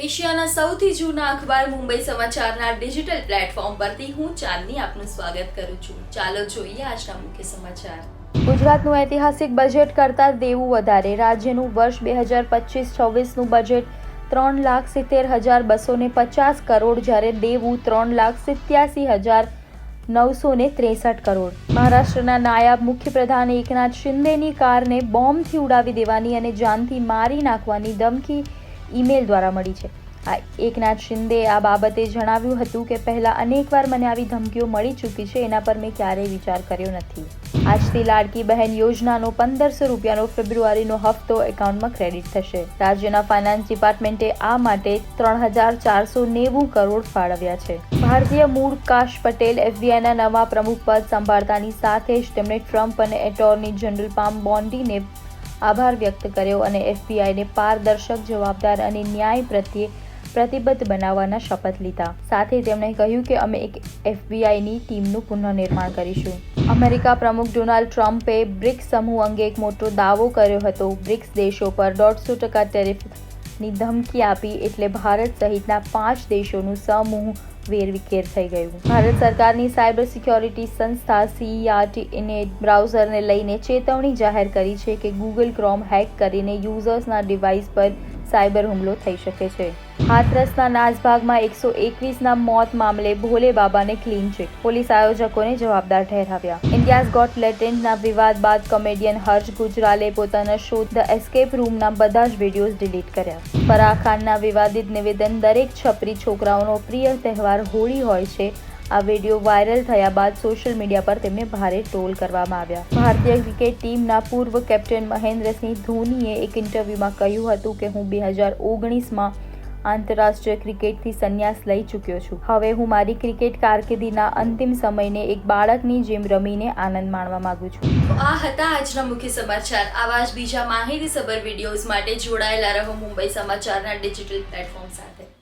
એશિયાના સૌથી જૂના અખબાર મુંબઈ સમાચારના ડિજિટલ પ્લેટફોર્મ પરથી હું ચાંદની આપનું સ્વાગત કરું છું. ચાલો જોઈએ આજના મુખ્ય સમાચાર. ગુજરાતનું ઐતિહાસિક બજેટ કરતાં દેવું વધારે. રાજ્યનું વર્ષ બે હજાર પચીસ છવ્વીસનું બજેટ ત્રણ લાખ સિત્તેર હજાર બસો ને પચાસ કરોડ, જ્યારે દેવું ત્રણ લાખ સિત્યાસી હજાર નવસો ને ત્રેસઠ કરોડ. મહારાષ્ટ્રના નાયબ મુખ્યપ્રધાન એકનાથ શિંદેની કારને બોમ્બથી ઉડાવી દેવાની અને જાનથી મારી નાખવાની ધમકી ઈમેલ દ્વારા મળી છે. આ એકનાથ શિંદે આ બાબતે જણાવ્યું હતું કે પહેલા અનેકવાર મને આવી ધમકીઓ મળી ચૂકી છે, એના પર મેં ક્યારેય વિચાર કર્યો નથી. આજથી લાડકી બહેન યોજનાનો પંદરસો રૂપિયાનો ફેબ્રુઆરીનો હપ્તો એકાઉન્ટમાં ક્રેડિટ થશે. રાજ્યના ફાઇનાન્સ ડિપાર્ટમેન્ટે આ માટે ત્રણ હજાર ચારસો નેવું કરોડ ફાળવ્યા છે. ભારતીય મૂળ કાશ પટેલ એફબીઆઈના નવા પ્રમુખ પદ સંભાળતાની સાથે જ તેમણે ટ્રમ્પ અને એટોર્ની જનરલ પામ બોન્ડીને આભાર વ્યક્ત કર્યો અને એફબીઆઈને પારદર્શક જવાબદાર અને ન્યાય પ્રત્યે પ્રતિબદ્ધ બનાવવાના શપથ લીધા. સાથે તેમણે કહ્યું કે અમે એક એફબીઆઈની ટીમનું પુનઃનિર્માણ કરીશું. અમેરિકા પ્રમુખ ડોનાલ્ડ ટ્રમ્પે બ્રિક્સ સમૂહ અંગે એક મોટો દાવો કર્યો હતો. બ્રિક્સ દેશો પર દોઢસો ટકા ટેરિફની ધમકી આપી એટલે ભારત સહિતના પાંચ દેશોનું સમૂહ વેરવિખેર થઈ ગયું. ભારત સરકારની સાયબર સિક્યોરિટી સંસ્થા સીઈઆરટીને બ્રાઉઝરને લઈને ચેતવણી જાહેર કરી છે કે ગૂગલ ક્રોમ હેક કરીને યુઝર્સના ડિવાઇસ પર સાયબર હુમલો થઈ શકે છે. હાથરસના નાસભાગમાં એકસો એકવીસના મોત મામલે ભોલે બાબાને ક્લીન ચીટ. પોલીસ આયોજકોને જવાબદાર ઠહેરાવ્યા ઇન્ડિયાઝ ગોટ લેટેન્ટના વિવાદ બાદ કોમેડિયન હર્ષ ગુજરાલે પોતાના શો ધ એસ્કેપ રૂમના બધા જ વિડીયોઝ ડિલીટ કર્યા. ફરાહ ખાનના વિવાદિત નિવેદન દરેક છપરી છોકરાઓનો પ્રિય તહેવાર હોળી હોય છે આ વીડિયો વાયરલ થયા બાદ સોશિયલ મીડિયા પર તેમને ભારે ટ્રોલ કરવામાં આવ્યા. ભારતીય ક્રિકેટ ટીમના પૂર્વ કેપ્ટન મહેન્દ્રસિંહ ધોનીએ એક ઇન્ટરવ્યૂમાં કહ્યું હતું કે, હું બે હજાર ઓગણીસમાં આંતરરાષ્ટ્રીય ક્રિકેટથી સંન્યાસ લઈ ચૂક્યો છું. હવે હું મારી ક્રિકેટ કારકિર્દીના અંતિમ સમયને એક બાળકની જેમ રમીને આનંદ માણવા માંગુ છું. આ હતા આજના મુખ્ય સમાચાર. આવા જ બીજા માહિતીસભર વિડીયોઝ માટે જોડાયેલા રહો મુંબઈ સમાચારના ડિજિટલ પ્લેટફોર્મ સાથે.